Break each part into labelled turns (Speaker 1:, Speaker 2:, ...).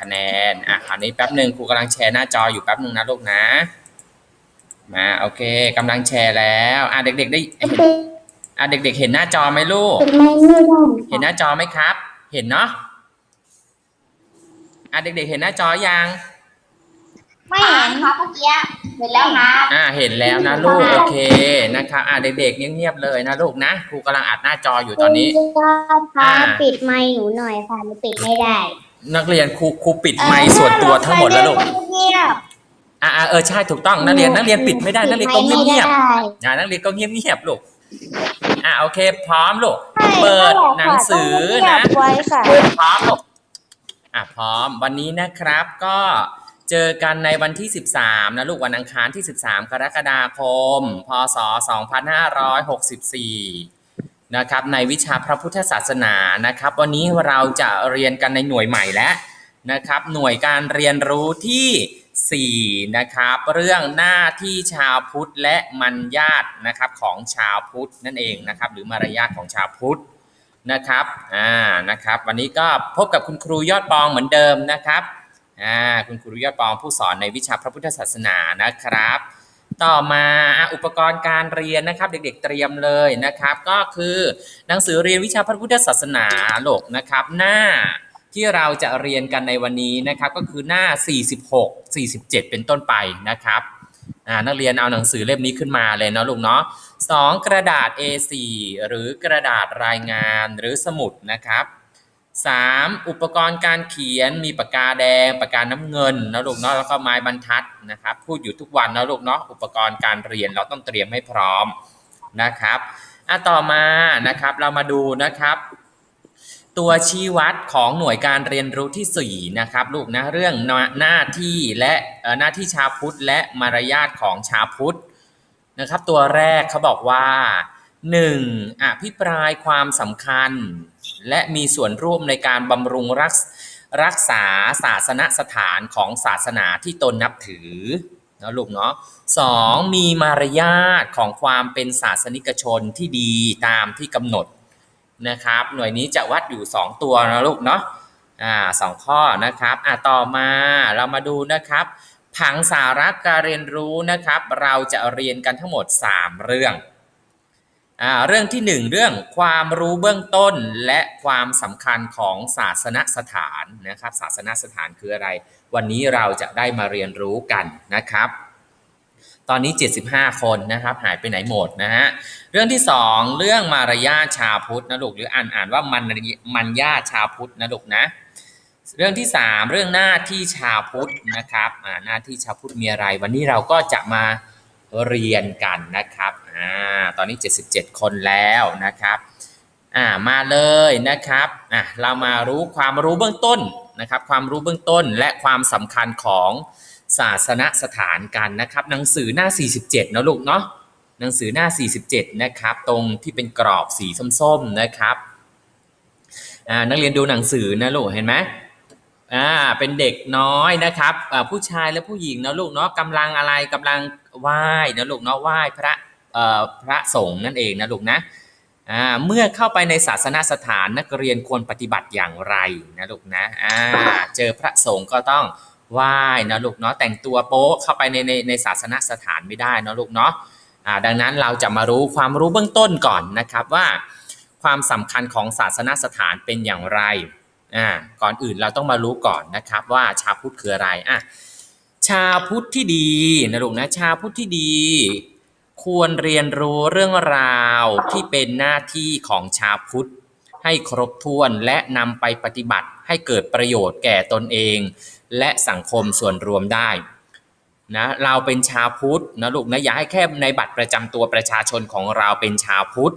Speaker 1: คะแนน อะคราวนี้แป๊บหนึ่งครูกำลังแชร์หน้าจออยู่แป๊บหนึ่งนะลูกนะ มาโอเคกำลังแชร์แล้ว อะเด็กๆได้เห็นอะเด็ก ๆ เห็นหน้าจอไหมลูก
Speaker 2: เป็นไม่ไม่ได้
Speaker 1: เห็นหน้าจอไหมครับ เห็นเนาะ อะเด็ก ๆ เห็นหน้าจอยัง
Speaker 2: ไม่เห็นครับเมื่อกี้ เห็นแล้วครับ
Speaker 1: อ่าเห็นแล้วนะลูกโอเคนะครับอ่าเด็กๆเงียบๆเลยนะลูกนะครูกำลังอัดหน้าจออยู่ตอนนี้
Speaker 2: ค่ะ
Speaker 1: อ่า
Speaker 2: ปิดไมค์หนูหน่อยค่ะหนูปิดไม่ได้
Speaker 1: นักเรียนครูครูปิดไมค์ส่วนตัวทั้งหมดแล้วลูก
Speaker 2: เงียบ
Speaker 1: อ่าอ่าเออใช่ถูกต้องนักเรียนนักเรียนปิดไม่ได้นักเรียนก็เงียบเงียบ
Speaker 2: ปิดไมค์ไม่ได้
Speaker 1: ๆอ่านักเรียนก็เงียบเงียบๆลูกอ่าโอเค พร้อมลูกเปิดหนังสือนะ
Speaker 2: ไว้ค่ะ
Speaker 1: พร้อมลูกอะพร้อมวันนี้นะครับก็เจอกันในวันที่ 13 นะลูกวันอังคารที่ 13 กรกฎาคม พศ 2564 นะครับในวิชาพระพุทธศาสนานะครับ วันนี้เราจะเรียนกันในหน่วยใหม่แล้วนะครับ หน่วยการเรียนรู้ที่ 4 นะครับ เรื่องหน้าที่ชาวพุทธและมัญญาตนะครับของชาวพุทธนั่นเองนะครับ หรือมารยาทของชาวพุทธนะครับอ่านะครับ วันนี้ก็พบกับคุณครูยอดปองเหมือนเดิมนะครับอ่าคุณครูยอดปองผู้สอนในวิชาพระพุทธศาสนานะครับ ต่อมาอุปกรณ์การเรียนนะครับ เด็กๆเตรียมเลยนะครับ ก็คือหนังสือเรียนวิชาพระพุทธศาสนาโลกนะครับ หน้าที่เราจะเรียนกันในวันนี้นะครับ ก็คือหน้า 46 47 เป็นต้นไปนะครับนักเรียนเอาหนังสือเล่มนี้ขึ้นมาเลยเนาะลูกเนาะสองกระดาษ A4 หรือกระดาษรายงานหรือสมุดนะครับ สามอุปกรณ์การเขียนมีปากกาแดงปากกาน้ำเงินนะลูกเนาะแล้วก็ไม้บรรทัดนะครับพูดอยู่ทุกวันนะลูกเนาะอุปกรณ์การเรียนเราต้องเตรียมให้พร้อมนะครับอะต่อมานะครับเรามาดูนะครับ ตัวชี้วัดของหน่วยการเรียนรู้ที่4นะครับลูกนะเรื่องหน้าที่และหน้าที่ชาวพุทธและมารยาทของชาวพุทธนะครับ ตัวแรกเขาบอกว่า 1. อภิปรายความสำคัญ และมีส่วนร่วมในการบำรุงรักษรักษาศาสนสถานของศาสนาที่ตนนับถือนะลูกเนาะสองมีมารยาทของความเป็นศาสนิกชนที่ดีตามที่กำหนดนะครับ หน่วยนี้จะวัดอยู่ 2 ตัวนะลูกเนาะอ่าสองข้อนะครับอ่าต่อมาเรามาดูนะครับ ผังสาระการเรียนรู้นะครับ เราจะเรียนกันทั้งหมด 3 เรื่อง อ่าเรื่องที่ 1 เรื่องความรู้เบื้องต้นและความสำคัญของศาสนสถานนะครับศาสนสถานคืออะไร วันนี้เราจะได้มาเรียนรู้กันนะครับ ตอนนี้ 75 คนนะครับ หายไปไหนหมดนะฮะเรื่องที่ 2 เรื่องมารยาชาวพุทธนะลูกหรืออ่านอ่านว่ามันมันญาชาวพุทธนะลูกนะเรื่องที่ 3 เรื่องหน้าที่ชาวพุทธนะครับหน้าที่ชาวพุทธมีอะไร วันนี้เราก็จะมาเรียนกันนะครับอ่า อนนี้ 77 คนแล้วนะครับอ่ามาเลยนะครับอะเรามารู้ความรู้เบื้องต้นนะครับความรู้เบื้องต้นและความสำคัญของศาสนสถานกันนะครับ หนังสือหน้า 47 นะลูกเนาะหนังสือหน้า 47 นะครับ ตรงที่เป็นกรอบสีส้มๆนะครับอ่านักเรียนดูหนังสือนะลูกเห็นไหมอ่าเป็นเด็กน้อยนะครับอ่าผู้ชายและผู้หญิงนะลูกเนาะกำลังอะไรกำลังไหว้นะลูกเนาะไหว้พระ พระสงฆ์นั่นเองนะลูกนะเมื่อเข้าไปในศาสนสถานนักเรียนควรปฏิบัติอย่างไรนะลูกนะเจอพระสงฆ์ก็ต้องไหว้นะลูกเนาะแต่งตัวโป๊ะเข้าไปในในในศาสนสถานไม่ได้นะลูกเนาะอ่าดังนั้นเราจะมารู้ความรู้เบื้องต้นก่อนนะครับว่า ความสำคัญของศาสนสถานเป็นอย่างไรอ่าก่อนอื่นเราต้องมารู้ก่อนนะครับว่าชาวพุทธคืออะไรอะชาวพุทธที่ดีนะลูกนะชาวพุทธที่ดี ควรเรียนรู้เรื่องราวที่เป็นหน้าที่ของชาวพุทธ ให้ครบถ้วนและนำไปปฏิบัติให้เกิดประโยชน์แก่ตนเอง และสังคมส่วนรวมได้นะเราเป็นชาวพุทธนะลูกนะอย่าให้แค่ในบัตรประจำตัวประชาชนของเราเป็นชาวพุทธ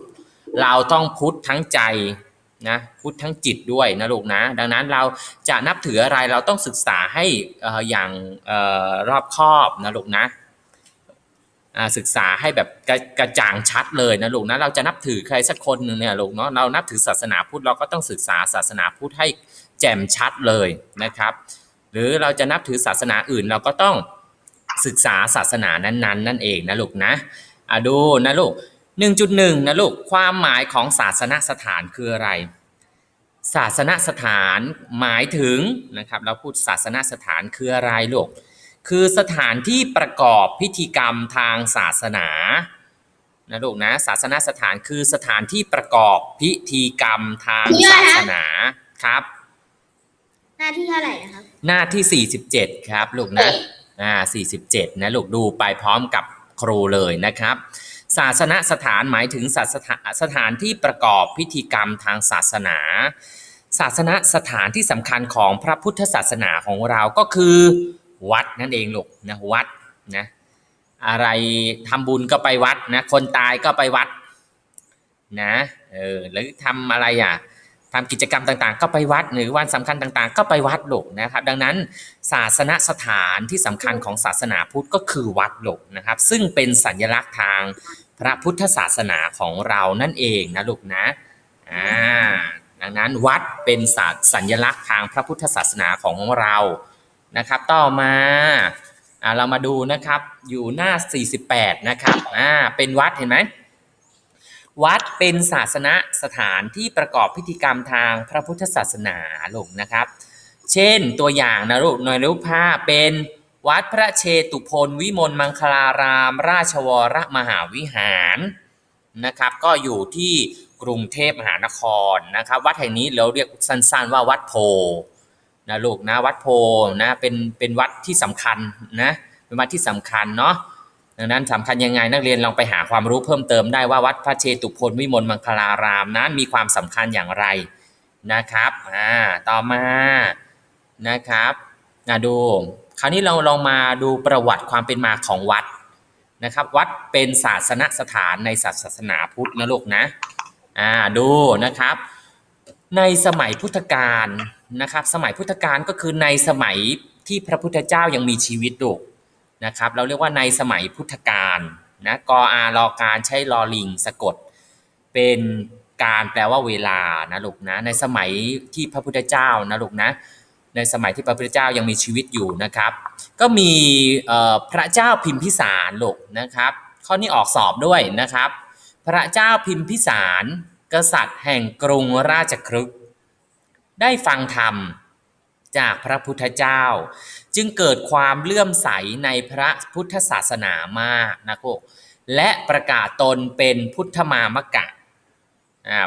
Speaker 1: เราต้องพุทธทั้งใจนะพุทธทั้งจิตด้วยนะลูกนะ ดังนั้นเราจะนับถืออะไรเราต้องศึกษาให้อออย่างออรอบคอบนะลูกนะ ศึกษาให้แบบกระกระจ่างชัดเลยนะลูกนะเราจะนับถือใครสักคนหนึ่งเนี่ยลูกเนาะเรานับถือศาสนาพุทธเราก็ต้องศึกษาศาสนาพุทธให้แจ่มชัดเลยนะครับ หรือเราจะนับถือศาสนาอื่นเราก็ต้องศึกษาศาสนานั้นๆ นั่นเองนะลูกนะอะดูนะลูก1.1นะลูกความหมายของศาสนสถานคืออะไร ศาสนสถานหมายถึงนะครับเราพูดศาสนสถานคืออะไรลูก คือสถานที่ประกอบพิธีกรรมทางศาสนานะลูกนะศาสนสถานคือสถานที่ประกอบพิธีกรรมทางศาสนาครับ
Speaker 2: หน้าที่เท่าไหร่นะครับ
Speaker 1: หน้าที่47ครับลูกนะอ่า47นะลูกดูไปพร้อมกับครูเลยนะครับ ศาสนสถานหมายถึงศาสถาสถานที่ประกอบพิธีกรรมทางศาสนา ศาสนสถานที่สำคัญของพระพุทธศาสนาของเราก็คือ วัดนั่นเองลูกนะวัดนะอะไรทำบุญก็ไปวัดนะคนตายก็ไปวัดนะเออหรือทำอะไรอะทำกิจกรรมต่างๆ ก็ไปวัดหรือวันสำคัญต่างๆ ก็ไปวัดลูกนะครับ ดังนั้นศาสนสถานที่สำคัญของศาสนาพุทธก็คือวัดลูกนะครับ ซึ่งเป็นสัญลักษณ์ทางพระพุทธศาสนาของเรานั่นเองนะลูกนะอ่าดังนั้นวัดเป็นสสัญลักษณ์ทางพระพุทธศาสนาของเรา นะครับ ต่อมาอ่าเรามาดูนะครับอยู่หน้า 48 นะครับอ่าเป็นวัดเห็นไหมวัดเป็นศาสนสถานที่ประกอบพิธีกรรมทางพระพุทธศาสนาลูกนะครับ เช่นตัวอย่างนะลูกในรูปภาพเป็นวัดพระเชตุพนวิมลมังคลาราม ราชวรมหาวิหารนะครับ ก็อยู่ที่กรุงเทพมหานครนะครับ วัดแห่งนี้เราเรียกสั้นๆว่าวัดโพ นะลูกนะวัดโพนะเป็นเป็นวัดที่สำคัญนะเป็นวัดที่สำคัญเนาะดังนั้นสำคัญยังไงนักเรียนลองไปหาความรู้เพิ่มเติมได้ว่าวัดพระเชตุพนวิมลมังคลารามนั้นมีความสำคัญอย่างไรนะครับอ่าต่อมานะครับนะดูคราวนี้เราลองมาดูประวัติความเป็นมาของวัดนะครับ วัดเป็นศาสนสถานในศาสนาพุทธนะลูกนะอ่าดูนะครับ ในสมัยพุทธกาล นะครับสมัยพุทธกาลก็คือในสมัยที่พระพุทธเจ้ายังมีชีวิตลูกนะครับเราเรียกว่าในสมัยพุทธกาลนะกออารอการใช้ลอลิงสะกด เป็นการแปลว่าเวลานะลูกนะในสมัยที่พระพุทธเจ้านะลูกนะในสมัยที่พระพุทธเจ้ายังมีชีวิตอยู่นะครับ ก็มีพระเจ้าพิมพิสารลูกนะครับ ข้อนี้ออกสอบด้วยนะครับ พระเจ้าพิมพิสาร กษัตริย์แห่งกรุงราชครึก ได้ฟังธรรมจากพระพุทธเจ้า จึงเกิดความเลื่อมใสในพระพุทธศาสนามากนะครับและประกาศตนเป็นพุทธมามกะ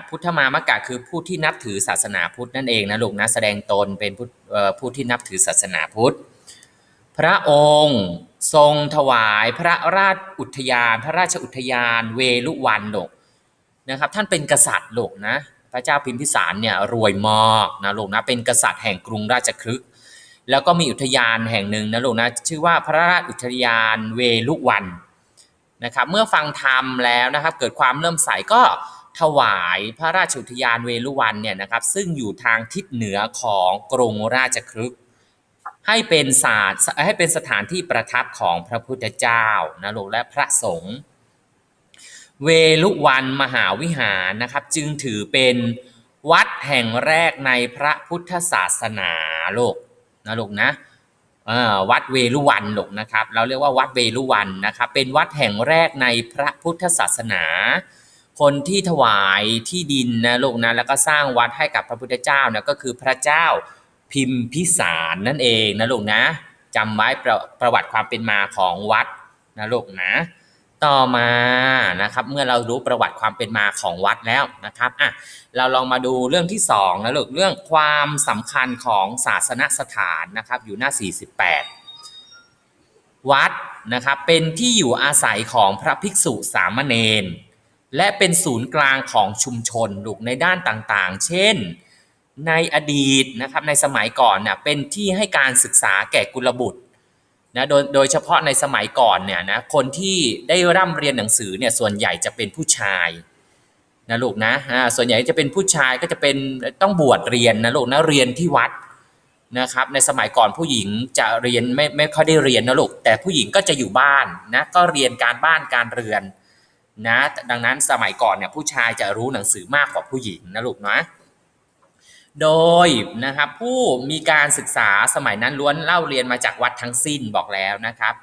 Speaker 1: พุทธมามกะคือผู้ที่นับถือศาสนาพุทธนั่นเองนะลูกนะแสดงตนเป็นผู้ที่นับถือศาสนาพุทธ พระองค์ทรงถวายพระราชอุทยาน พระราชอุทยานเวลุวันลูกนะครับท่านเป็นกษัตริย์ลูกนะ ระเจ้าพิมพิสารเนี่ยรวยมากนะลูกนะเป็นกษัตริย์แห่งกรุงราชคฤห์แล้วก็มีอุทยานแห่งหนึ่งนะลูกนะชื่อว่าพระราชอุทยานเวลุวันนะครับเมื่อฟังธรรมแล้วนะครับเกิดความเริ่มใสก็ถวายพระราชอุทยานเวลุวันเนี่ยนะครับซึ่งอยู่ทางทิศเหนือของกรุงราชคฤห์ให้เป็นศาสตร์ให้เป็นสถานที่ประทับของพระพุทธเจ้านะลูกและพระสงฆ์ เวลุวันมหาวิหารนะครับ จึงถือเป็นวัดแห่งแรกในพระพุทธศาสนาโลกนะลูกนะวัดเวลุวันลูกนะครับ เราเรียกว่าวัดเวลุวันนะครับ เป็นวัดแห่งแรกในพระพุทธศาสนา คนที่ถวายที่ดินนะลูกนะแล้วก็สร้างวัดให้กับพระพุทธเจ้านะก็คือพระเจ้าพิมพิสารนั่นเองนะลูกนะจำไว้ประประวัติความเป็นมาของวัดนะลูกนะ ต่อมานะครับ เมื่อเรารู้ประวัติความเป็นมาของวัดแล้วนะครับอะเราลองมาดูเรื่องที่สองนะลูกเรื่องความสำคัญของศาสนสถานนะครับ อยู่หน้า 48 วัดนะครับเป็นที่อยู่อาศัยของพระภิกษุสามเณรและเป็นศูนย์กลางของชุมชนลูกในด้านต่างๆ เช่น ในอดีตนะครับในสมัยก่อนเนี่ยเป็นที่ให้การศึกษาแก่กุลบุตร นะโดยโดยเฉพาะในสมัยก่อนเนี่ยนะคนที่ได้ร่ำเรียนหนังสือเนี่ยส่วนใหญ่จะเป็นผู้ชายนะลูกนะอ่าส่วนใหญ่จะเป็นผู้ชายก็จะเป็นต้องบวชเรียนนะลูกนะเรียนที่วัดนะครับในสมัยก่อนผู้หญิงจะเรียนไม่ไม่ค่อยได้เรียนนะลูกแต่ผู้หญิงก็จะอยู่บ้านนะก็เรียนการบ้านการเรือนนะดังนั้นสมัยก่อนเนี่ยผู้ชายจะรู้หนังสือมากกว่าผู้หญิงนะลูกนะ โดยนะครับผู้มีการศึกษาสมัยนั้นล้วนเล่าเรียนมาจากวัดทั้งสิ้นบอกแล้วนะครับ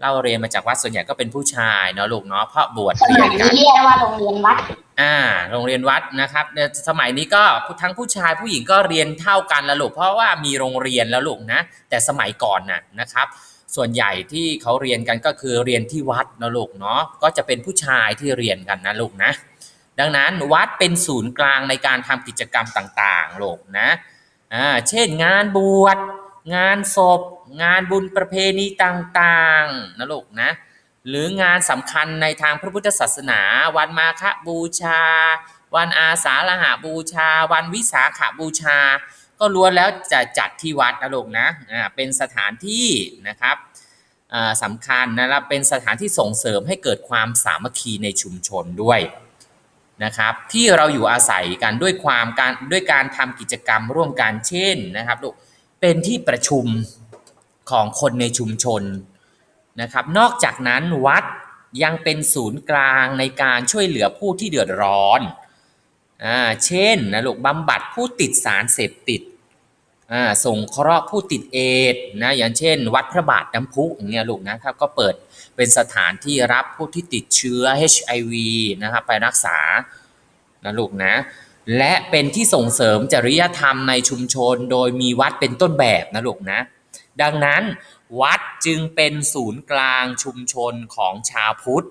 Speaker 1: เล่าเรียนมาจากวัดส่วนใหญ่ก็เป็นผู้ชายเนาะลูกเนาะเพราะบวช
Speaker 2: ส
Speaker 1: เรีย
Speaker 2: มันย
Speaker 1: กัน
Speaker 2: นี้เรียกว่าโรงเรียนวัด
Speaker 1: อ่าโรงเรียนวัดนะครับในสมัยนี้ก็ทั้งผู้ชายผู้หญิงก็เรียนเท่ากันแล้วลูกเพราะว่ามีโรงเรียนแล้วลูกนะแต่สมัยก่อนน่ะนะครับ ส่วนใหญ่ที่เขาเรียนกันก็คือเรียนที่วัดนะลูกเนาะก็จะเป็นผู้ชายที่เรียนกันนะลูกนะ ดังนั้นวัดเป็นศูนย์กลางในการทำกิจกรรมต่างๆลูกนะอ่าเช่นงานบวชงานศพ งานบุญประเพณีต่างๆนะลูกนะหรืองานสำคัญในทางพระพุทธศาสนา วันมาฆบูชา วันอาสาฬหาบูชา วันวิสาขบูชา ก็ล้วนแล้วจะจัดที่วัดนะลูกนะอ่าเป็นสถานที่นะครับสำคัญนะครับเป็นสถานที่ส่งเสริมให้เกิดความสามัคคีในชุมชนด้วย นะครับที่เราอยู่อาศัยกันด้วยความการด้วยการทำกิจกรรมร่วมกันเช่นนะครับลูกเป็นที่ประชุมของคนในชุมชนนะครับ นอกจากนั้นวัดยังเป็นศูนย์กลางในการช่วยเหลือผู้ที่เดือดร้อนอ่าเช่นนะลูกบำบัดผู้ติดสารเสพติด อ่าส่งเคราะห์ผู้ติดเอดนะอย่างเช่น วัดพระบาทน้ำพุอย่างเงี้ยลูกนะครับก็เปิดเป็นสถานที่รับผู้ที่ติดเชื้อ HIV นะครับไปรักษานะลูกนะและเป็นที่ส่งเสริมจริยธรรมในชุมชนโดยมีวัดเป็นต้นแบบนะลูกนะ ดังนั้นวัดจึงเป็นศูนย์กลางชุมชนของชาวพุทธ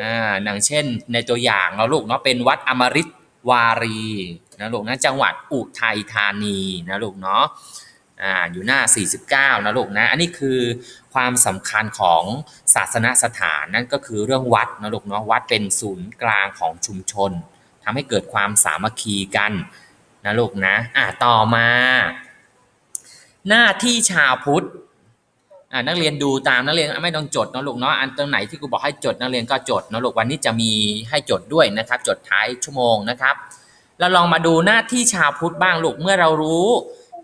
Speaker 1: อ่าอย่างเช่นในตัวอย่างเราลูกเนาะเป็นวัดอมฤตวารี นะลูกนะจังหวัดอุทัยธานีนะลูกเนาะอ่าอยู่หน้า 49 นะลูกนะ อันนี้คือความสำคัญของศาสนสถานนั่นก็คือเรื่องวัดนะลูกเนาะวัดเป็นศูนย์กลางของชุมชนทำให้เกิดความสามัคคีกันนะลูกนะอ่าต่อมา หน้าที่ชาวพุทธอ่านักเรียนดูตามนักเรียนไม่ต้องจดนาะลูกเนาะอันตรงไหนที่ครูบอกให้จดนักเรียนก็จดนาะลูกวันนี้จะมีให้จดด้วยนะครับ จดท้ายชั่วโมงนะครับ เราลองมาดูหน้าที่ชาวพุทธบ้างลูกเมื่อเรารู้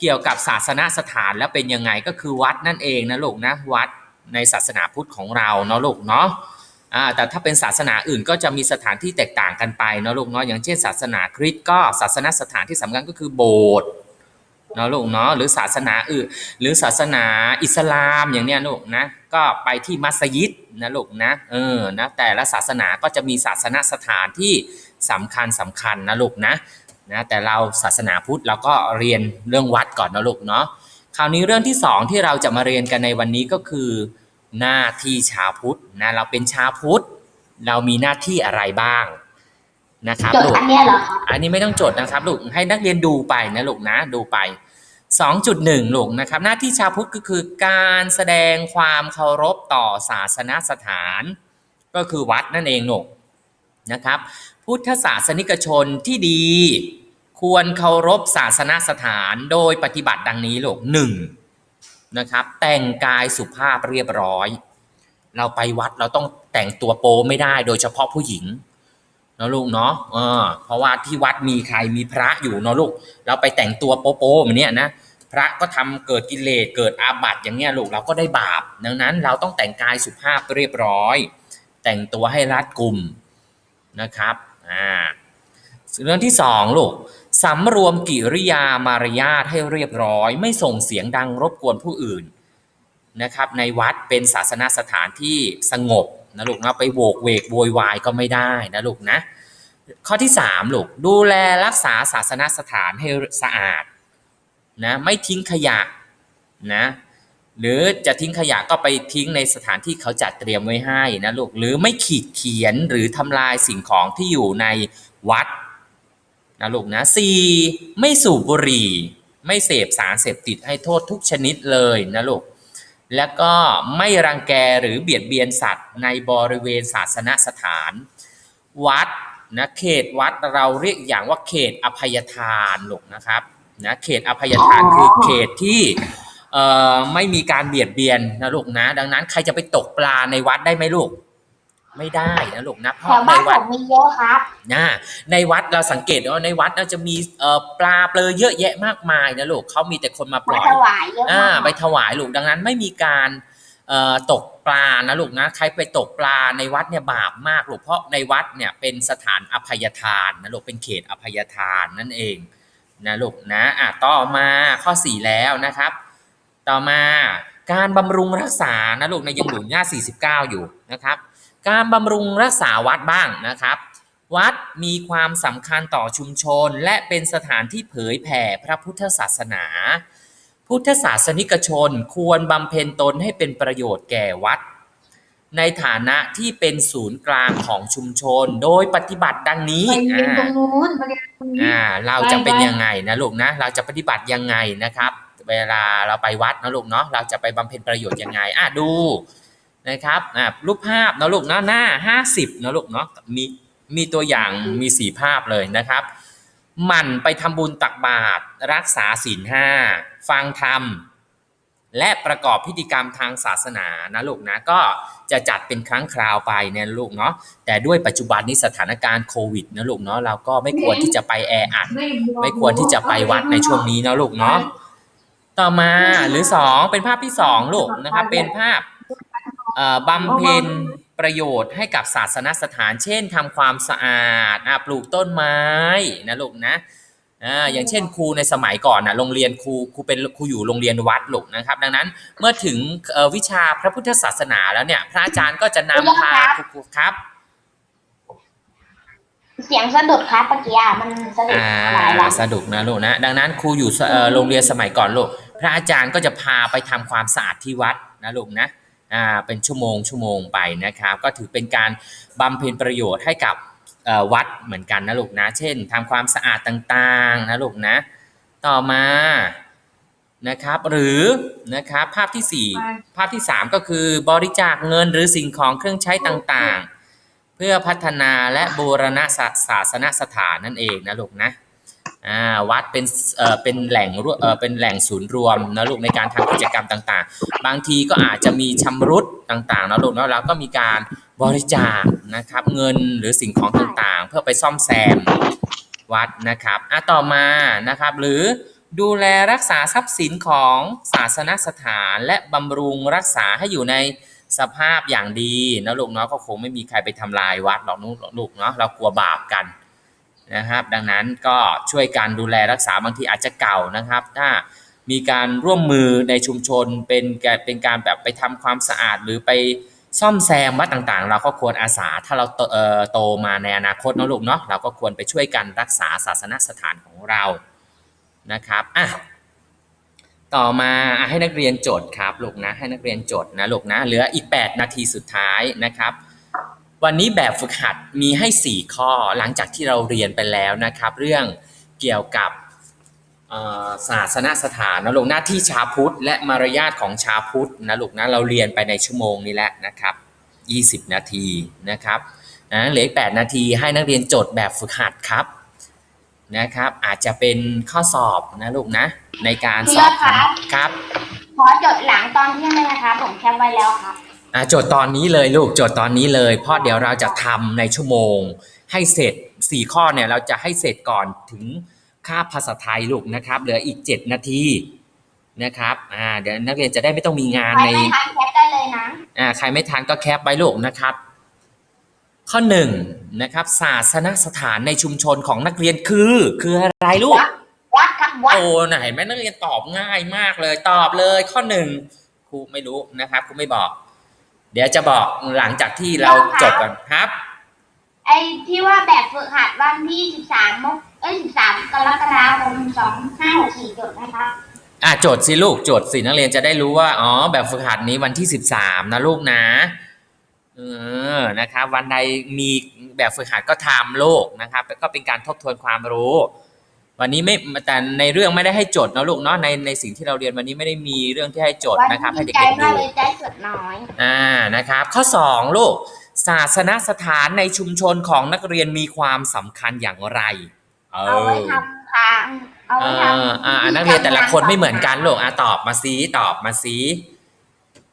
Speaker 1: เกี่ยวกับศาสนาสถานแล้วเป็นยังไงก็คือวัดนั่นเองนะลูกนะวัดในศาสนาพุทธของเราเนาะลูกเนาะอ่าแต่ถ้าเป็นศาสนาอื่นก็จะมีสถานที่แตกต่างกันไปเนาะลูกเนาะอย่างเช่น ศาสนาคริสต์ก็ศาสนาสถานที่สำคัญก็คือโบสถ์เนาะลูกเนาะหรือศาสนาอื่นหรือศาสนาอิสลามอย่างเนี้ยลูกนะก็ไปที่มัสยิดนะลูกนะเออนะแต่ละศาสนาก็จะมีศาสนสถานที่ สำคัญสำคัญนะลูกนะนะแต่เราศาสนาพุทธเราก็เรียนเรื่องวัดก่อนนะลูกเนาะคราวนี้เรื่องที่สองที่เราจะมาเรียนกันในวันนี้ก็คือ หน้าที่ชาวพุทธนะเราเป็นชาวพุทธเรามีหน้าที่อะไรบ้างนะครับ
Speaker 2: จด
Speaker 1: ลูก
Speaker 2: อันเนี้ยเหรอครับ
Speaker 1: อันนี้ไม่ต้องจดนะครับลูกให้นักเรียนดูไปนะลูกนะดูไป 2.1ลูกนะครับ หน้าที่ชาวพุทธก็คือการแสดงความเคารพต่อศาสนสถาน ก็คือวัดนั่นเองลูกนะครับ พุทธศาสนิกชนที่ดี ควรเคารพศาสนสถานโดยปฏิบัติดังนี้ลูกหนึ่งนะครับ แต่งกายสุภาพเรียบร้อย เราไปวัดเราต้องแต่งตัวโป๊ไม่ได้โดยเฉพาะผู้หญิงเนาะลูกเนาะเออเพราะว่าที่วัดมีใครมีพระอยู่เนาะลูก เราไปแต่งตัวโป๊ๆแบบเนี้ยนะพระก็ทำเกิดกิเลสเกิดอาบัติอย่างเงี้ยลูกเราก็ได้บาป ดังนั้นเราต้องแต่งกายสุภาพเรียบร้อย แต่งตัวให้รัดกุมนะครับ อ่าเรื่องที่สองลูกสำรวมกิริยามารยาทให้เรียบร้อย ไม่ส่งเสียงดังรบกวนผู้อื่นนะครับ ในวัดเป็นศาสนาสถานที่สงบนะลูกนะไปโวกเวกโวยวายก็ไม่ได้นะลูกนะข้อที่3ลูกดูแลรักษาศาสนสถานให้สะอาดนะไม่ทิ้งขยะนะ หรือจะทิ้งขยะก็ไปทิ้งในสถานที่เขาจัดเตรียมไว้ให้นะลูกหรือไม่ขีดเขียนหรือทำลายสิ่งของที่อยู่ในวัดนะลูกนะสี่ไม่สูบบุหรี่ ไม่เสพสารเสพติดให้โทษทุกชนิดเลยนะลูกแล้วก็ไม่รังแกหรือเบียดเบียนสัตว์ในบริเวณศาสนสถาน วัดนะเขตวัดเราเรียกอย่างว่าเขตอภัยทานลูกนะครับนะเขตอภัยทานคือเขตที่ ไม่มีการเบียดเบียนนะลูกนะ ดังนั้นใครจะไปตกปลาในวัดได้ไหมลูก ไม่ได้นะลูกนะเพ
Speaker 2: แถ
Speaker 1: ราะ
Speaker 2: ว
Speaker 1: ใน
Speaker 2: บ้านผ
Speaker 1: วัด
Speaker 2: มมีเยอะครับ
Speaker 1: นะในวัดเราสังเกตว่าในวัดเราจะมีเอ่อปลาเปลือเยอะแยะมากมายนะลูกเขามีแต่คนมาป
Speaker 2: มา
Speaker 1: ล่อย
Speaker 2: ถวายเยอะ
Speaker 1: อ่ามา
Speaker 2: ก
Speaker 1: ไปถวายลูกดังนั้นไม่มีการเอ่อตกปลานะลูกนะใครไปตกปลาในวัดเนี่ยบาปมากลูกเพราะในวัดเนี่ยเป็นสถานอภัยทานนะลูกเป็นเขตอภัยทานนั่นเองนะลูกนะอะต่อมาข้อ 4 แล้วนะครับ ต่อมาการบำรุงรักษานะลูกนะยังอยู่หน้า 49 อยู่นะครับ การบำรุงรักษาวัดบ้างนะครับ วัดมีความสำคัญต่อชุมชน และเป็นสถานที่เผยแผ่พระพุทธศาสนา พุทธศาสนิกชนควรบำเพ็ญตนให้เป็นประโยชน์แก่วัด ในฐานะที่เป็นศูนย์กลางของชุมชน โดยปฏิบัติดังนี้
Speaker 2: ไปเรียนตร
Speaker 1: อ่า
Speaker 2: งนู้นไปเรียนตรงนี้
Speaker 1: อ่าเราจะเป็น
Speaker 2: ไปไป
Speaker 1: ยังไงนะลูกนะ เราจะปฏิบัติยังไงนะครับ เวลาเราไปวัดนะลูกเนาะเราจะไปบำเพ็ญประโยชน์ยังไงอะดูนะครับอะรูปภาพนะลูกเนาะหน้า 50นะลูกเนาะมีมีตัวอย่างมีสี่ภาพเลยนะครับหมั่นไปทำบุญตักบาตรรักษาศีลห้าฟังธรรม และประกอบพิธีกรรมทางศาสนานะลูกนะก็จะจัดเป็นครั้งคราวไปเนี่ยลูกเนาะแต่ด้วยปัจจุบันนี้สถานการณ์โควิดนะลูกเนาะเราก็ไม่ควรที่จะไปแออัดไม่ควรที่จะไปวัดในช่วงนี้นะลูกเนาะ ต่อมาหรือสองเป็นภาพที่สองลูกนะครับเป็นภาพเอ่อบำเพ็ญประโยชน์ให้กับศาสนสถาน เช่นทำความสะอาดอะปลูกต้นไม้นะลูกนะอ่าอย่างเช่นครูในสมัยก่อนนะโรงเรียนครูครูเป็นครูอยู่โรงเรียนวัดลูกนะครับ ดังนั้นเมื่อถึงเอ่อวิชาพระพุทธศาสนาแล้วเนี่ย พระอาจารย์ก็จะนำพาครูๆครับ
Speaker 2: เสียงสะดุดครับเมื่อกี้อะมันสะดุด
Speaker 1: อ่า
Speaker 2: หลายแล้ว
Speaker 1: สนุกนะลูกนะ ดังนั้นครูอยู่สเอ่อโรงเรียนสมัยก่อนลูกพระอาจารย์ก็จะพาไปทำความสะอาดที่วัดนะลูกนะอ่าเป็นชั่วโมงชั่วโมงไปนะครับ ก็ถือเป็นการบำเพ็ญประโยชน์ให้กับเอ่อวัดเหมือนกันนะลูกนะ เช่นทำความสะอาดต่างๆนะลูกนะ ต่อมานะครับ หรือนะครับภาพที่สี่ ภาพที่สามก็คือบริจาคเงินหรือสิ่งของเครื่องใช้ต่างๆ เพื่อพัฒนาและบูรณะศาาสนสถานนั่นเองนะลูกนะวัดเป็นเป็นแหล่งเป็นแหล่งศูนย์รวมนะลูกในการทำกิจกรรมต่างๆ บางทีก็อาจจะมีชำรุดต่างๆนะลูกแล้วก็มีการบริจาคนะครับเงินหรือสิ่งของต่างๆ เพื่อไปซ่อมแซมวัดนะครับอะต่อมานะครับหรือดูแลรักษาทรัพย์สินของศาสนสถาน และบำรุงรักษาให้อยู่ใน สภาพอย่างดีนะลูกเนาะก็คงไม่มีใครไปทำลายวัดหรอกนุลูกเนาะเรากลัวบาปกันนะครับ ดังนั้นก็ช่วยการดูแลรักษาบางทีอาจจะเก่านะครับ ถ้ามีการร่วมมือในชุมชนเป็นกเป็นการแบบไปทำความสะอาดหรือไปซ่อมแซมวัดต่างๆ เราก็ควรอาสาถ้าเราโตโตมาในอนาคตนอะลูกเนาะเราก็ควรไปช่วยกันรักษาศาสนสถานของเรานะครับอะ ต่อมาให้นักเรียนโจทย์ครับลูกนะให้นักเรียนโจทย์นะลูกนะเหลืออีก 8 นาทีสุดท้ายนะครับ วันนี้แบบฝึกหัดมีให้ 4 ข้อหลังจากที่เราเรียนไปแล้วนะครับ เรื่องเกี่ยวกับศาสนสถานนะลูกหน้าที่ชาพุทธและมารยาทของชาพุทธนะลูกนะเราเรียนไปในชั่วโมงนี้แล้วนะครับ 20 นาทีนะครับนะเหลืออีก8นาทีให้นักเรียนโจทย์แบบฝึกหัดครับ นะครับ อาจจะเป็นข้อสอบนะลูกนะ ในการสอบ
Speaker 2: พี่ยอดครับ
Speaker 1: ครับ
Speaker 2: ขอจดหลังตอนเที่ยงเลยนะครับผมแคปไว้แล้วครับ
Speaker 1: อะโจทย์ตอนนี้เลยลูกโจทย์ตอนนี้เลยเพราะเดี๋ยวเราจะทำในชั่วโมง ให้เสร็จ 4 ข้อเนี่ยเราจะให้เสร็จก่อนถึงคาบภาษาไทยลูกนะครับ เหลืออีก 7 นาทีนะครับอ่าเดี๋ยวนักเรียนจะได้ไม่ต้องมีงาน
Speaker 2: ใคร
Speaker 1: ใน
Speaker 2: ไม่ทันแคปได้เลยนะ
Speaker 1: อ่าใครไม่ทันก็แคปไว้ลูกนะครับ ข้อหนึ่งนะครับ ศาสนสถานในชุมชนของนักเรียนคือ คืออะไรลูก
Speaker 2: วัดครับวัด
Speaker 1: โอ้น่ะเห็นไหมนักเรียนตอบง่ายมากเลยตอบเลย ข้อหนึ่งครูไม่รู้นะครับครูไม่บอก เดี๋ยวจะบอกหลังจากที่เราจบกันครับ
Speaker 2: ไอ้ที่ว่าแบบฝึกหัดวันที่สิบสามมกเอ้ยสิบสามกรกฎาคมสองห้าหกสี่จดนะครับ
Speaker 1: อะโจทย์สิลูกโจทย์สินักเรียนจะได้รู้ว่าอ๋อแบบฝึกหัดนี้วันที่สิบสามนะลูกนะ เออนะครับวันใดมีแบบฝึกหัดก็ทำโลกนะครับก็เป็นการทบทวนความรู้ วันนี้ไม่แต่ในเรื่องไม่ได้ให้โจทย์นะลูกเนาะในในสิ่งที่เราเรียนวันนี้ไม่ได้มีเรื่องที่ให้โจทย์
Speaker 2: วัน
Speaker 1: นะครับให้
Speaker 2: ที่ใจ
Speaker 1: เด็กๆ
Speaker 2: มา
Speaker 1: ดู
Speaker 2: กเลยได้จดน้อย
Speaker 1: อ่านะครับ ข้อ2ลูกศาสนสถานในชุมชนของนักเรียนมีความสำคัญอย่างไร เอ
Speaker 2: เอาไว้
Speaker 1: อ
Speaker 2: ทำทางเอา
Speaker 1: เอ
Speaker 2: ไว้ท
Speaker 1: อำอ่านักเรียนแต่ละคนไม่เหมือนกันลูกอะตอบมาซีตอบมาซี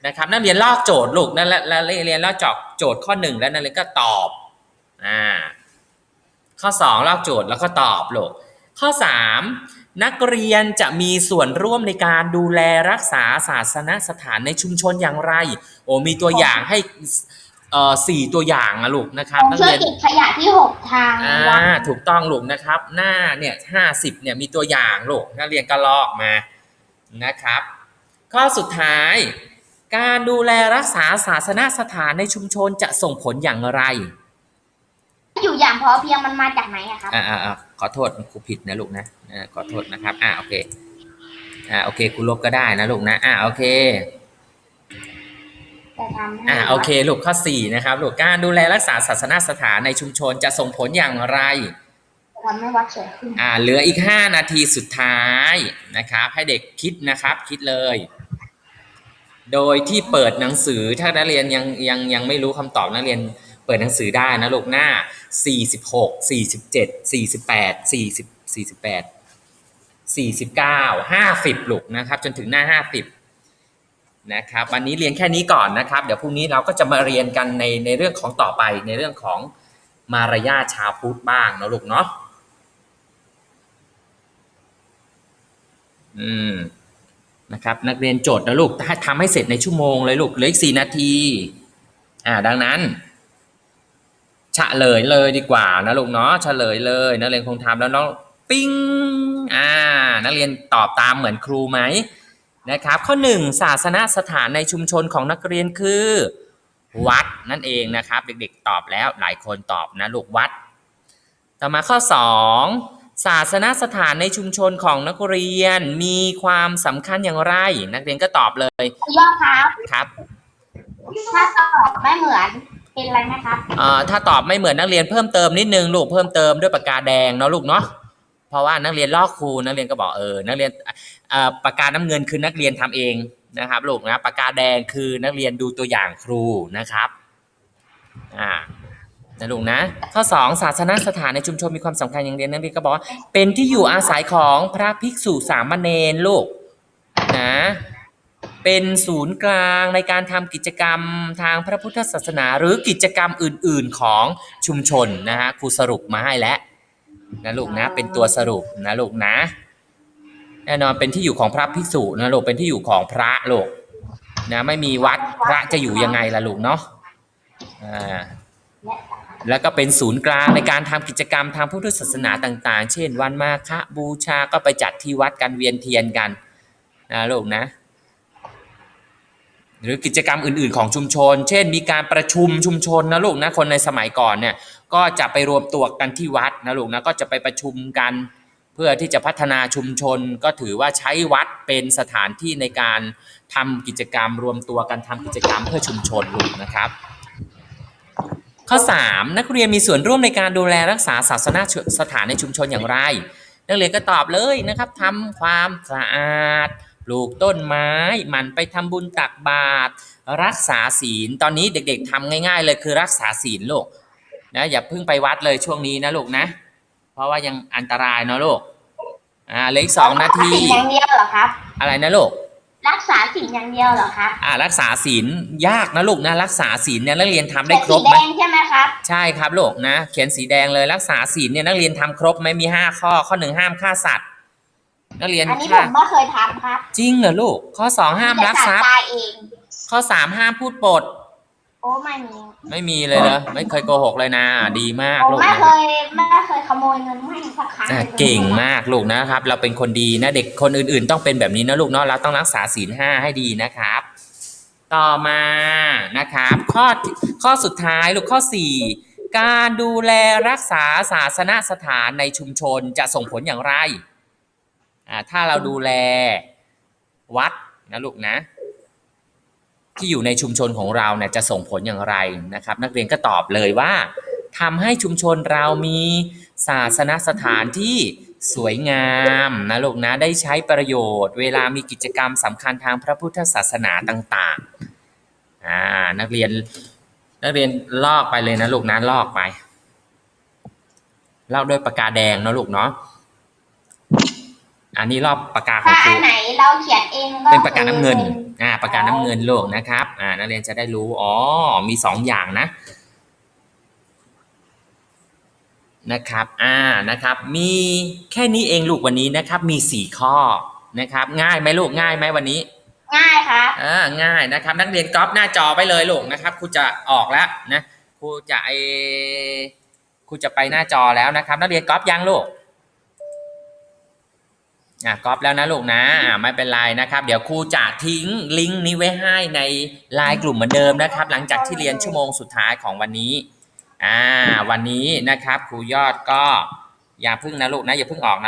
Speaker 1: นะครับนักเรียนลอกโจทย์ลูกนั่นแหละแล้วเรียนลอกจอกโจทย์ข้อหนึ่งแล้วนักเรียนก็ตอบอ่าข้อสองลอกโจทย์แล้วก็ตอบลูกข้อสามนักเรียนจะมีส่วนร่วมในการดูแลรักษาศาสนสถานในชุมชนอย่างไร โอ้มีตัวอย่างให้เอ่อสี่ตัวอย่างนะลูกนะครับ
Speaker 2: ผม
Speaker 1: นัก
Speaker 2: ช่วย
Speaker 1: เรียน
Speaker 2: เก็บขยะที่หกทาง
Speaker 1: อ่า
Speaker 2: วัด
Speaker 1: ถูกต้องลูกนะครับ หน้าเนี่ยห้าสิบเนี่ยมีตัวอย่างลูกนักเรียนก็ลอกมานะครับ ข้อสุดท้าย การดูแลรักษาศาสนสถานในชุมชนจะส่งผลอย่างไร
Speaker 2: อยู่อย่างพอเพียงมันมาจากไหนอะครับ
Speaker 1: อ่าอ่าอ่าขอโทษครูผิดนะลูกนะอ่าขอโทษนะครับ อ่าโอเค อ่าโอเคครูลบก็ได้นะลูกนะ อ่าโอเค
Speaker 2: จะทำให้
Speaker 1: อ่าโอเคลูกข้อสี่นะครับลูกการดูแลรักษาศาสนสถานในชุมชนจะส่งผลอย่างไร
Speaker 2: จะทำให้วัดสวยขึ้น
Speaker 1: อ่าเหลืออีก5นาทีสุดท้ายนะครับ ให้เด็กคิดนะครับ คิดเลย โดยที่เปิดหนังสือถ้านักเรียนยังยังยังไม่รู้คำตอบนักเรียนเปิดหนังสือได้นะลูกหน้า 46 47 48 40 48 49 50ลูกนะครับ จนถึงหน้า 50นะครับวันนี้เรียนแค่นี้ก่อนนะครับ เดี๋ยวพรุ่งนี้เราก็จะมาเรียนกันในในเรื่องของต่อไปในเรื่องของมารยาชาวพุทธบ้างเนาะลูกเนาะอืม นะครับนักเรียนโจทย์นะลูกถ้าทำให้เสร็จในชั่วโมงเลยลูกเหลืออีกสี่นาทีอ่าดังนั้นเฉลยเลยดีกว่านะลูกเนาะเฉลยเลยนักเรียนคงทำแล้วน้องปิ้งอ่านักเรียนตอบตามเหมือนครูไหมนะครับ ข้อหนึ่งศาสนสถานในชุมชนของนักเรียนคือ วัดนั่นเองนะครับ เด็กๆตอบแล้วหลายคนตอบนะลูกวัด ต่อมาข้อ 2 ศาสนสถานในชุมชนของนักเรียนมีความสำคัญอย่างไร นักเรียนก็ตอบเลย
Speaker 2: ยอดครับ
Speaker 1: ครับ
Speaker 2: ถ้าตอบไม่เหมือนเป็นอะไรไหมครับ
Speaker 1: เอ่อถ้าตอบไม่เหมือนนักเรียนเพิ่มเติมนิดนึงลูกเพิ่มเติมด้วยปากกาแดงเนาะลูกเนาะเพราะว่านักเรียนลอกครูนักเรียนก็บอกเออนักเรียนเอ่อปากกาน้ำเงินคือนักเรียนทำเองนะครับลูกนะปากกาแดงคือนักเรียนดูตัวอย่างครูนะครับอ่า นะลูกนะ ข้อ 2 ศาสนสถานในชุมชนมีความสำคัญอย่างเรียนนักเรียนก็บอกว่า เป็นที่อยู่อาศัยของพระภิกษุสามเณรลูกนะเป็นศูนย์กลางในการทำกิจกรรมทางพระพุทธศาสนา หรือกิจกรรมอื่น ๆของชุมชนนะฮะครูสรุปมาให้แล้วนะลูกนะเป็นตัวสรุปนะลูกนะแน่นอนเป็นที่อยู่ของพระภิกษุนะลูกเป็นที่อยู่ของพระลูกนะไม่มีวัดพระจะอยู่ยังไงล่ะลูกเนาะอ่า แล้วก็เป็นศูนย์กลางในการทำกิจกรรมทางพุทธศาสนาต่างๆ เช่น วันมาฆบูชาก็ไปจัดที่วัดกันเวียนเทียนกันนะลูกนะ หรือกิจกรรมอื่น ๆ ของชุมชน เช่น มีการประชุมชุมชนนะลูกนะคนในสมัยก่อนเนี่ยก็จะไปรวมตัวกันที่วัดนะลูกนะก็จะไปประชุมกัน เพื่อที่จะพัฒนาชุมชน ก็ถือว่าใช้วัดเป็นสถานที่ในการทำกิจกรรมรวมตัวกันทำกิจกรรมเพื่อชุมชนลูกนะครับ ข้อ 3 นักเรียนมีส่วนร่วมในการดูแลรักษาศาสนสถานในชุมชนอย่างไร นักเรียนก็ตอบเลยนะครับทำความสะอาด ปลูกต้นไม้หมันไปทำบุญตักบาตรรักษาศีล ตอนนี้เด็กๆทำง่ายๆเลยคือรักษาศีลลูกนะอย่าเพิ่งไปวัดเลยช่วงนี้นะลูกนะ เพราะว่ายังอันตรายเนาะลูกอ่าเหลืออีกสองนาที
Speaker 2: รักษาศีลอย่างเดียวเหรอครับ
Speaker 1: อะไรนะลูก
Speaker 2: รักษาศีลอย่างเดียวเหรอครับ
Speaker 1: อ่ารักษาศีลยากนะลูกนะรักษาศีลเนี่ยนักเรียนทำได้ครบ
Speaker 2: สี
Speaker 1: ไห
Speaker 2: แด
Speaker 1: ม
Speaker 2: งใช่ไหมครับ
Speaker 1: ใช่ครับลูกนะ เขียนสีแดงเลยรักษาศีลเนี่ยนักเรียนทำครบไหมมีห้าข้อข้อหนึ่งห้ามฆ่าสัตว์นักเรียน
Speaker 2: อันนี้ผ
Speaker 1: ฆ่าม
Speaker 2: ก็เคยทำครับ
Speaker 1: จริงเหรอลูกข้อสองห้ามลักทรัพย์
Speaker 2: ตายเอง
Speaker 1: ข้อสามห้ามพูดปด
Speaker 2: โอ้ไม่มี
Speaker 1: ไม่มีเลยเหรอไม่เคยโกหกเลยนะดีมาก
Speaker 2: โอ้
Speaker 1: ลูก
Speaker 2: ไม่
Speaker 1: นะ
Speaker 2: เคยไม่เคยขโมยเงินไม่สักครั้ง
Speaker 1: อะเก่งมากลูกนะครับ เราเป็นคนดีนะเด็กคนอื่นๆ ต้องเป็นแบบนี้นะลูกเนาะเราต้องรักษาศีลห้าให้ดีนะครับ ต่อมานะครับ ข้อข้อสุดท้ายลูกข้อ4การดูแลรักษาศาสนสถานในชุมชนจะส่งผลอย่างไรอ่าถ้าเราดูแลวัดนะลูกนะ ที่อยู่ในชุมชนของเราเนี่ยจะส่งผลอย่างไรนะครับ นักเรียนก็ตอบเลยว่าทำให้ชุมชนเรามีศาสนสถานที่สวยงามนะลูกนะได้ใช้ประโยชน์ เวลามีกิจกรรมสำคัญทางพระพุทธศาสนาต่างๆอ่านักเรียนนักเรียนลอกไปเลยนะลูกนะลอกไปลอกด้วยปากกาแดงนะลูกเนาะ อันนี้ลอกปากกาขอ
Speaker 2: ถ้าง
Speaker 1: ครู
Speaker 2: อันไหนเราเขียนเองก็
Speaker 1: เป็นปากกาน้ำเงิน
Speaker 2: คือ
Speaker 1: อ่าปากกาน้ำเงินโลกนะครับ อ่านักเรียนจะได้รู้อ๋อมีสองอย่างนะนะครับ อ่า นะครับ มีแค่นี้เองลูกวันนี้นะครับ มีสี่ข้อนะครับ ง่ายไหมลูกง่ายไหมวันนี้
Speaker 2: ง่ายครับ
Speaker 1: อ่าง่ายนะครับ นักเรียนก๊อปหน้าจอไปเลยลูกนะครับครูจะออกแล้วนะครูจะไอครูจะไปหน้าจอแล้วนะครับ นักเรียนก๊อปยังลูก อะก๊อปแล้วนะลูกนะอ่าไม่เป็นไรนะครับ เดี๋ยวครูจะทิ้งลิงก์นี้ไว้ให้ในไลน์กลุ่มเหมือนเดิมนะครับ หลังจากที่เรียนชั่วโมงสุดท้ายของวันนี้อ่าวันนี้นะครับครูยอดก็อย่าพึ่งนะลูกนะอย่าพึ่งออกนะลูก